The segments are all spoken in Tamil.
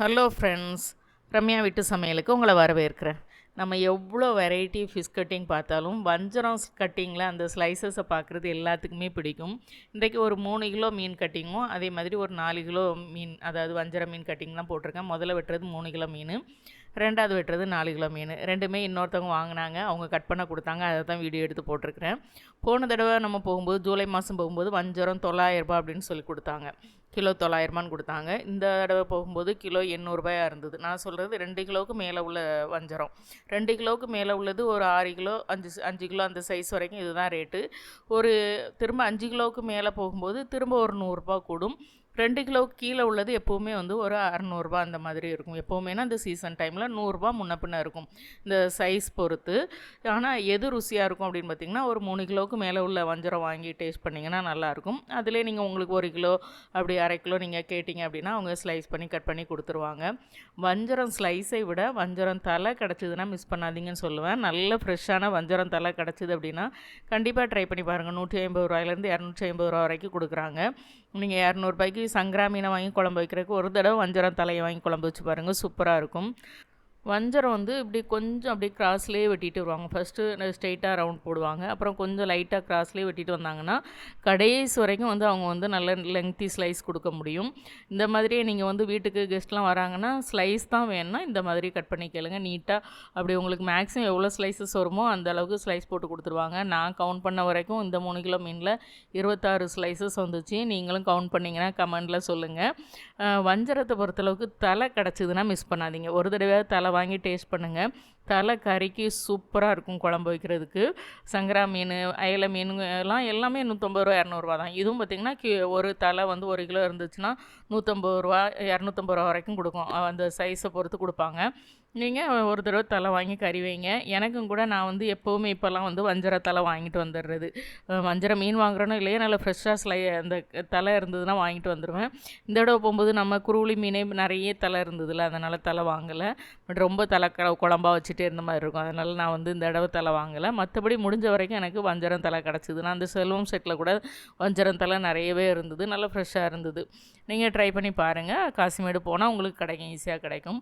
ஹலோ ஃப்ரெண்ட்ஸ் ரம்யா வீட்டு சமையலுக்கு உங்களை வரவேற்கிறேன். நம்ம எவ்வளோ வெரைட்டி ஃபிஷ் கட்டிங் பார்த்தாலும் வஞ்சரம் கட்டிங்கில் அந்த ஸ்லைசஸை பார்க்குறது எல்லாத்துக்குமே பிடிக்கும். இன்றைக்கு ஒரு மூணு கிலோ மீன் கட்டிங்கும் அதே மாதிரி ஒரு நாலு கிலோ மீன் அதாவது வஞ்சர மீன் கட்டிங் தான் போட்டிருக்கேன். முதல்ல வெட்டுறது மூணு கிலோ மீன் ரெண்டாவது வெட்டுறது நாலு கிலோ மீன். ரெண்டுமே இன்னொருத்தவங்க வாங்கினாங்க அவங்க கட் பண்ண கொடுத்தாங்க அதை தான் வீடியோ எடுத்து போட்டிருக்கிறேன். போன தடவை நம்ம போகும்போது ஜூலை மாதம் போகும்போது வஞ்சரம் தொள்ளாயிரரூபா அப்படின்னு சொல்லி கொடுத்தாங்க. கிலோ தொள்ளாயிரமான்னு கொடுத்தாங்க. இந்த தடவை போகும்போது கிலோ எண்ணூறுபாயாக இருந்தது. நான் சொல்கிறது ரெண்டு கிலோவுக்கு மேலே உள்ள வஞ்சரம். ரெண்டு கிலோவுக்கு மேலே உள்ளது ஒரு ஆறு கிலோ அஞ்சு அஞ்சு கிலோ அந்த சைஸ் வரைக்கும் இதுதான் ரேட்டு. ஒரு திரும்ப அஞ்சு கிலோவுக்கு மேலே போகும்போது திரும்ப ஒரு நூறுரூபா கூடும். ரெண்டு கிலோ கீழே உள்ளது எப்போவுமே வந்து ஒரு அறநூறுபா அந்த மாதிரி இருக்கும். எப்போவுமேனா இந்த சீசன் டைமில் நூறுரூபா முன்ன பின்ன இருக்கும். இந்த சைஸ் பொறுத்து. ஆனால் எது ருசியாக இருக்கும் அப்படின்னு பார்த்திங்கன்னா ஒரு மூணு கிலோவுக்கு மேலே உள்ள வஞ்சரம் வாங்கி டேஸ்ட் பண்ணிங்கன்னா நல்லாயிருக்கும் அதிலே நீங்கள் உங்களுக்கு ஒரு கிலோ அப்படி அரை கிலோ நீங்கள் கேட்டிங்க அப்படின்னா அவங்க ஸ்லைஸ் பண்ணி கட் பண்ணி கொடுத்துருவாங்க. வஞ்சரம் ஸ்லைஸை விட வஞ்சரம் தலை கிடச்சிதுன்னா மிஸ் பண்ணாதீங்கன்னு சொல்லுவேன். நல்ல ஃப்ரெஷ்ஷான வஞ்சரம் தலை கிடச்சிது அப்படின்னா கண்டிப்பாக ட்ரை பண்ணி பாருங்கள் நூற்றி ஐம்பது ரூபாயிலேருந்து இரநூற்றி ஐம்பது ரூபா வரைக்கும் கொடுக்குறாங்க. நீங்கள் இரநூறுபாய்க்கு சங்கரா மீனை வாங்கி குழம்பு வைக்கிறதுக்கு ஒரு தடவை வஞ்சரம் தலையை வாங்கி குழம்பு வச்சு பாருங்கள் சூப்பராக இருக்கும். வஞ்சரம் வந்து இப்படி கொஞ்சம் அப்படியே கிராஸ்லேயே வெட்டிட்டு வருவாங்க. ஃபஸ்ட்டு ஸ்ட்ரெயிட்டாக ரவுண்ட் போடுவாங்க. அப்புறம் கொஞ்சம் லைட்டாக கிராஸ்லேயே வெட்டிட்டு வந்தாங்கன்னா கடைசி வரைக்கும் வந்து அவங்க வந்து நல்ல லெங்க்தி ஸ்லைஸ் கொடுக்க முடியும். இந்த மாதிரியே நீங்கள் வந்து வீட்டுக்கு கெஸ்ட்லாம் வராங்கன்னா ஸ்லைஸ் தான் வேணும்னா இந்த மாதிரி கட் பண்ணி கேளுங்க. நீட்டாக அப்படி உங்களுக்கு மேக்ஸிமம் எவ்வளோ ஸ்லைசஸ் வருமோ அந்த அளவுக்கு ஸ்லைஸ் போட்டு கொடுத்துருவாங்க. நான் கவுண்ட் பண்ண வரைக்கும் இந்த மூணு கிலோ மீனில் இருபத்தாறு ஸ்லைசஸ் வந்துச்சு. நீங்களும் கவுண்ட் பண்ணிங்கன்னா கமெண்டில் சொல்லுங்கள் வஞ்சரத்தை பொறுத்தளவுக்கு தலை கிடச்சிதுன்னா மிஸ் பண்ணாதீங்க. ஒரு தடவை தலை வாங்கி டேஸ்ட் பண்ணுங்கள் தலை கறிக்கு சூப்பராக இருக்கும் குழம்பு வைக்கிறதுக்கு. சங்கரா மீன் அயல மீன் எல்லாம் எல்லாமே நூற்றம்பது ரூபா இரநூறுவா தான். இதுவும் பார்த்திங்கன்னா ஒரு தலை வந்து ஒரு கிலோ இருந்துச்சுன்னா நூற்றம்பது ரூபா இரநூத்தம்பது ரூபா வரைக்கும் கொடுக்கும். அந்த சைஸை பொறுத்து கொடுப்பாங்க. நீங்கள் ஒரு தடவை தலை வாங்கி கறி வைங்க. எனக்கும் கூட நான் வந்து எப்போவுமே இப்போல்லாம் வந்து வஞ்சர தலை வாங்கிட்டு வந்துடுறது வஞ்சர மீன் வாங்குறோனோ இல்லையா நல்லா ஃப்ரெஷ்ஷாக ஸ்லை அந்த தலை இருந்ததுன்னா வாங்கிட்டு வந்துடுவேன் இந்த தடவை போகும்போது நம்ம குருளி மீனே நிறைய தலை இருந்ததில்ல அதனால் தலை வாங்கலை. பட் ரொம்ப தலை குழம்பா வச்சுட்டே இருந்த மாதிரி இருக்கும். அதனால் நான் வந்து இந்த தடவை தலை வாங்கலை. மற்றபடி முடிஞ்ச வரைக்கும் எனக்கு வஞ்சரம் தலை கிடச்சிது. நான் அந்த செல்வம் செட்டில் கூட வஞ்சரம் தலை நிறையவே இருந்தது. நல்லா ஃப்ரெஷ்ஷாக இருந்தது. நீங்கள் ட்ரை பண்ணி பாருங்கள் காசிமேடு போனால் உங்களுக்கு கிடைக்கும் ஈஸியாக கிடைக்கும்.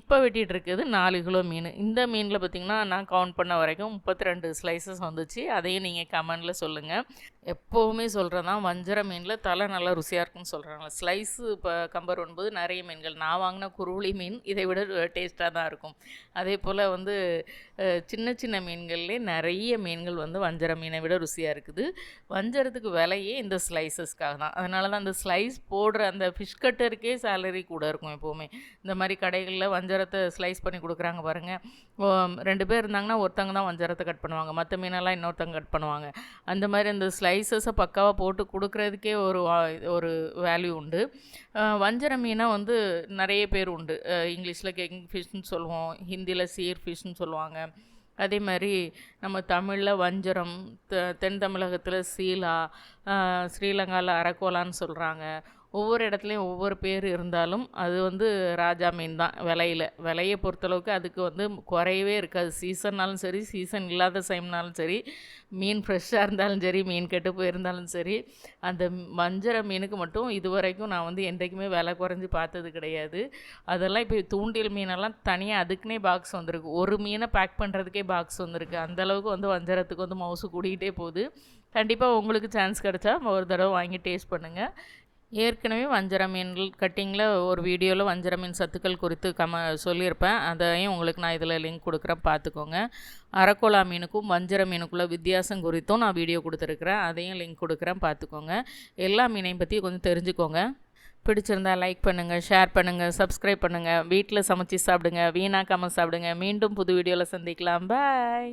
இப்போ வெட்டிகிட்டு இருக்குது நாலு கிலோ மீன். இந்த மீனில் பார்த்திங்கன்னா நான் கவுண்ட் பண்ண வரைக்கும் முப்பத்தி ரெண்டு ஸ்லைசஸ் வந்துச்சு. அதையும் நீங்கள் கமெண்டில் சொல்லுங்கள் எப்போவுமே சொல்கிறதான் வஞ்சர மீனில் தலை நல்லா ருசியாக இருக்குன்னு சொல்கிறாங்க ஸ்லைஸு இப்போ கம்பேர் பண்ணும்போது நிறைய மீன்கள். நான் வாங்கின குருளி மீன் இதை விட டேஸ்ட்டாக தான் இருக்கும். அதே போல் வந்து சின்ன சின்ன மீன்கள்லேயே நிறைய மீன்கள் வந்து வஞ்சர மீனை விட ருசியாக இருக்குது. வஞ்சரத்துக்கு விலையே இந்த ஸ்லைசஸ்க்காக தான். அதனால தான் அந்த ஸ்லைஸ் போடுற அந்த ஃபிஷ் கட்டருக்கே சேலரி கூட இருக்கும் எப்போவுமே. இந்த மாதிரி கடைகளில் வஞ்சரத்தை ஸ்லைஸ் பண்ணி கொடுக்குறாங்க பாருங்கள் ரெண்டு பேர் இருந்தாங்கன்னா ஒருத்தங்க தான் வஞ்சரத்தை கட் பண்ணுவாங்க. மற்ற மீனெல்லாம் இன்னொருத்தங்க கட் பண்ணுவாங்க. அந்த மாதிரி அந்த ஸ்லைசஸை பக்காவாக போட்டு கொடுக்குறதுக்கே ஒரு ஒரு வேல்யூ உண்டு. வஞ்சர மீனாக வந்து நிறைய பேர் உண்டு. இங்கிலீஷில் கெங் ஃபிஷ்னு சொல்லுவோம் ஹிந்தியில் சீர் ஃபிஷ்னு சொல்லுவாங்க. அதே மாதிரி நம்ம தமிழில் வஞ்சரம் தென் தமிழகத்தில் சீலா ஸ்ரீலங்காவில் அரக்கோலான்னு சொல்கிறாங்க ஒவ்வொரு இடத்துலையும் ஒவ்வொரு பேர் இருந்தாலும் அது வந்து ராஜா மீன் தான் விலையில். விலையை பொறுத்தளவுக்கு அதுக்கு வந்து குறையவே இருக்காது. சீசன்னாலும் சரி சீசன் இல்லாத டைம்னாலும் சரி மீன் ஃப்ரெஷ்ஷாக இருந்தாலும் சரி மீன் கெட்டு போயிருந்தாலும் சரி அந்த வஞ்சர மீனுக்கு மட்டும் இது வரைக்கும் நான் வந்து என்றைக்குமே விலை குறைஞ்சி பார்த்தது கிடையாது. அதெல்லாம் இப்போ தூண்டில் மீனெல்லாம் தனியாக அதுக்குன்னே பாக்ஸ் வந்திருக்கு. ஒரு மீனை பேக் பண்ணுறதுக்கே பாக்ஸ் வந்திருக்கு. அந்தளவுக்கு வந்து வஞ்சரத்துக்கு வந்து மவுசு கூடிக்கிட்டே போகுது. கண்டிப்பாக உங்களுக்கு சான்ஸ் கிடச்சா ஒரு தடவை வாங்கி டேஸ்ட் பண்ணுங்கள் ஏற்கனவே வஞ்சர மீன் கட்டிங்கில் ஒரு வீடியோவில் வஞ்சர மீன் சத்துக்கள் குறித்து கம சொல்லியிருப்பேன். அதையும் உங்களுக்கு நான் இதில் லிங்க் கொடுக்குறேன். பார்த்துக்கோங்க. அரக்கோலா மீனுக்கும் வஞ்சர மீனுக்குள்ள வித்தியாசம் குறித்தும் நான் வீடியோ கொடுத்துருக்குறேன். அதையும் லிங்க் கொடுக்குறேன். பார்த்துக்கோங்க. எல்லா மீனையும் பற்றி கொஞ்சம் தெரிஞ்சுக்கோங்க. பிடிச்சிருந்தா லைக் பண்ணுங்கள் ஷேர் பண்ணுங்கள் சப்ஸ்கிரைப் பண்ணுங்கள் வீட்டில் சமைச்சி சாப்பிடுங்க வீணாக்காமல் சாப்பிடுங்க. மீண்டும் புது வீடியோவில் சந்திக்கலாம். பாய்